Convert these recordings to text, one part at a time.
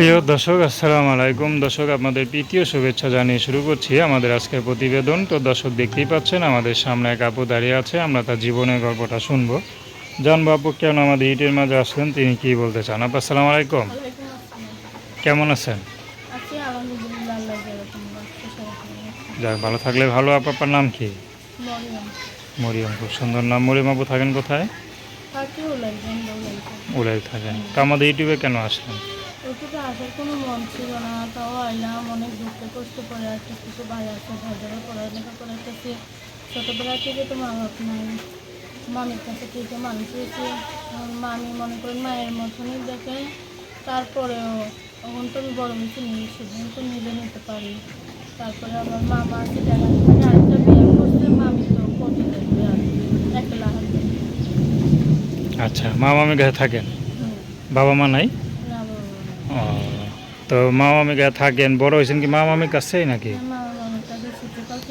প্রিয় দর্শক আসসালামু আলাইকুম। দর্শক আপনাদের প্রীতীয় শুভেচ্ছা জানিয়ে শুরু করছি আমাদের আজকের প্রতিবেদন। তো দর্শক দেখতেই পাচ্ছেন আমাদের সামনে এক আপু দাঁড়িয়ে আছে। আমরা তার জীবনের গল্পটা শুনব। জানব আপু কেন আমাদের ইটের মাঝে আসলেন? তিনি কি বলতে চান? আপু আসসালামু আলাইকুম। কেমন আছেন। যাক ভালো থাকলে ভালো। আপু আপনার নাম কি? মরিয়ম। খুব সুন্দর নাম। মরিয়ম আপু থাকেন কোথায়? উলাই থাকেন তো আমাদের ইউটিউবে কেন আসলেন? ওটুকু আসার কোনো মন ছিল না তাও আইলাম অনেক দুঃখে কষ্ট করে আছে কিছু ভাই আছে ভাই যারা পড়ালেখা করে গেছে ছোটোবেলা থেকে তো মা বাপ নাই। মামির কাছে থেকে মানুষ হয়েছে? মামি মনে করেন মায়ের মতনই দেখে তারপরেও এখন তো আমি বড় হয়েছি নিজের সিদ্ধান্ত নিজে নিতে পারি। তারপরে আমার মামা আছে দেখা থেকে আরেকটা বিয়ে করছে মামি তো কঠিন দেখবে আর একলা আচ্ছা মা মামি গায়ে থাকেন? বাবা মা নাই? তো মা মামি গায়ে থাকেন বড় হয়েছেন কি? মা মামির কাছেই নাকি?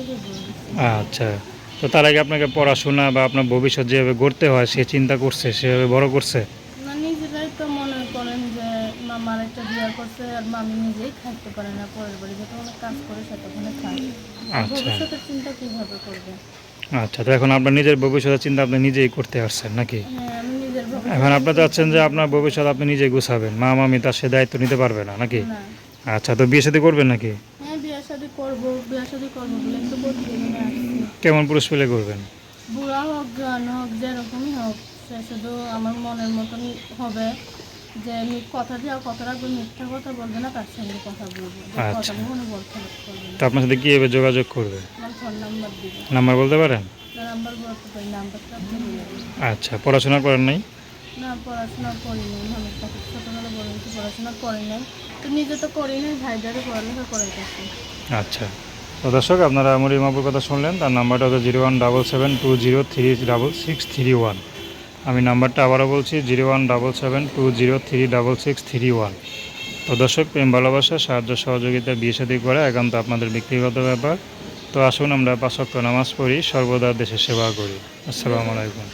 বলেছি আচ্ছা। তো তার আগে আপনাকে পড়াশোনা বা আপনার ভবিষ্যৎ যেভাবে গড়তে হয় সে চিন্তা করছে সেভাবে বড় করছে? তো মনে করেন যে মামার একটা বিয়ে করছে আর মামি নিজেই থাকতে পারে না পরের বাড়ি যত অনেক কাজ করে সেতক্ষণে খায় আচ্ছা। ভবিষ্যতের চিন্তা কীভাবে করবে? আচ্ছা তো এখন আপনার নিজের ভবিষ্যতের চিন্তা আপনি নিজেই করতে পারছেন নাকি? হ্যাঁ আমি এখন আপনি চাচ্ছেন যে আপনার ভবিষ্যৎ আপনি নিজে গুছাবেন। মা মামি তার সে দায়িত্ব নিতে পারবে না নাকি? আচ্ছা তো বিয়ে সাথে করবেন নাকি? হ্যাঁ কেমন পুরুষ পেলে করবেন? বুড়া হোক গান হোক যেরকমই হোক সে শুধু আমার মনের মতন হবে যে আমি কথা দেওয়া কথা রাখব মিথ্যা কথা বলবে না তার সঙ্গে কথা বলব। আচ্ছা। কথা বলতে তো আপনার সাথে কীভাবে যোগাযোগ করবে? ফোন নাম্বার দিবে। নাম্বার বলতে পারেন? নাম্বার বলতে পারি নাম্বারটা। আচ্ছা পড়াশোনা করেন নাই? না, পড়াশোনা করি নাই আমি তাকে ছোটোবেলা বলে দিচ্ছি পড়াশোনা করি নাই। তো নিজে তো করি নাই ভাইদারে পড়ালেখা করে গেছে আচ্ছা। তো দর্শক, আপনারা মরিয়ম আপুর কথা শুনলেন, তার নাম্বারটা হচ্ছে zero one double seven two zero three double six three one. আমি নাম্বারটা আবারও বলছি, zero one double seven two zero three double six three one. তো দর্শক, প্রেম, ভালোবাসা, সাহায্য, সহযোগিতা, বিয়ে সাথে করা একান্ত আপনাদের ব্যক্তিগত ব্যাপার। তো আসুন, আমরা পাঁচক্ত নামাজ পড়ি, সর্বদা দেশের সেবা করি। আসসালামু আলাইকুম।